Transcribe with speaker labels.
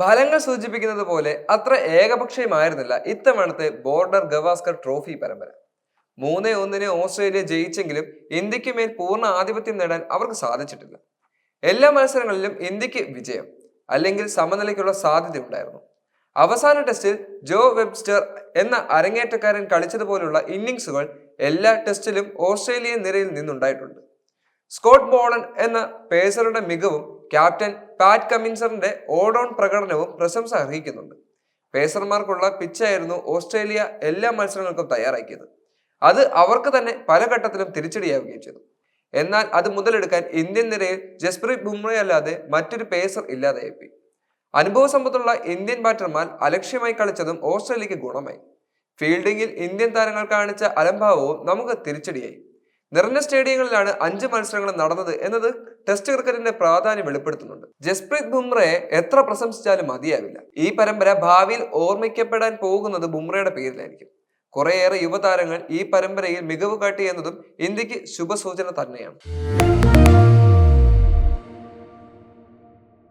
Speaker 1: ഫലങ്ങൾ സൂചിപ്പിക്കുന്നത് പോലെ അത്ര ഏകപക്ഷീയമായിരുന്നില്ല. ഇത്തവണത്തെ ബോർഡർ ഗവാസ്കർ ട്രോഫി പരമ്പര. മൂന്നേ ഒന്നിന് ഓസ്ട്രേലിയ ജയിച്ചെങ്കിലും ഇന്ത്യയ്ക്ക് മേൽ പൂർണ ആധിപത്യം നേടാൻ അവർക്ക് സാധിച്ചിട്ടില്ല. എല്ലാ മത്സരങ്ങളിലും ഇന്ത്യയ്ക്ക് വിജയം അല്ലെങ്കിൽ സമനിലയ്ക്കുള്ള സാധ്യത ഉണ്ടായിരുന്നു. അവസാന ടെസ്റ്റിൽ ജോ വെബ്സ്റ്റർ എന്ന അരങ്ങേറ്റക്കാരൻ കളിച്ചതുപോലുള്ള ഇന്നിങ്സുകൾ എല്ലാ ടെസ്റ്റിലും ഓസ്ട്രേലിയൻ നിരയിൽ നിന്നുണ്ടായിട്ടുണ്ട്. സ്കോട്ട് ബോളൻ എന്ന പേസറുടെ മികവും ക്യാപ്റ്റൻ പാറ്റ് കമ്മിൻസറിന്റെ ഓൺ പ്രകടനവും പ്രശംസ അർഹിക്കുന്നുണ്ട്. പേസർമാർക്കുള്ള പിച്ചായിരുന്നു ഓസ്ട്രേലിയ എല്ലാ മത്സരങ്ങൾക്കും തയ്യാറാക്കിയത്. അത് അവർക്ക് തന്നെ പല ഘട്ടത്തിലും തിരിച്ചടിയാവുകയും ചെയ്തു. എന്നാൽ അത് മുതലെടുക്കാൻ ഇന്ത്യൻ നിരയിൽ ജസ്പ്രീത് ബുംറയല്ലാതെ മറ്റൊരു പേസർ ഇല്ലാതെയായി അനുഭവ സമ്പത്തുള്ള ഇന്ത്യൻ ബാറ്റർമാർ അലക്ഷ്യമായി കളിച്ചതും ഓസ്ട്രേലിയക്ക് ഗുണമായി. ഫീൽഡിംഗിൽ ഇന്ത്യൻ താരങ്ങൾ കാണിച്ച അലംഭാവവും നമുക്ക് തിരിച്ചടിയായി. നിറഞ്ഞ സ്റ്റേഡിയങ്ങളിലാണ് അഞ്ച് മത്സരങ്ങൾ നടന്നത് എന്നത് ടെസ്റ്റ് ക്രിക്കറ്റിന്റെ പ്രാധാന്യം വെളിപ്പെടുത്തുന്നുണ്ട്. ജസ്പ്രീത് ബുംറയെ എത്ര പ്രശംസിച്ചാലും മതിയാവില്ല. ഈ പരമ്പര ഭാവിയിൽ ഓർമ്മിക്കപ്പെടാൻ പോകുന്നത് ബുംറയുടെ പേരിലായിരിക്കും. കുറേയേറെ യുവതാരങ്ങൾ ഈ പരമ്പരയിൽ മികവ് കാട്ടി എന്നതും ഇന്ത്യയ്ക്ക് ശുഭസൂചന തന്നെയാണ്.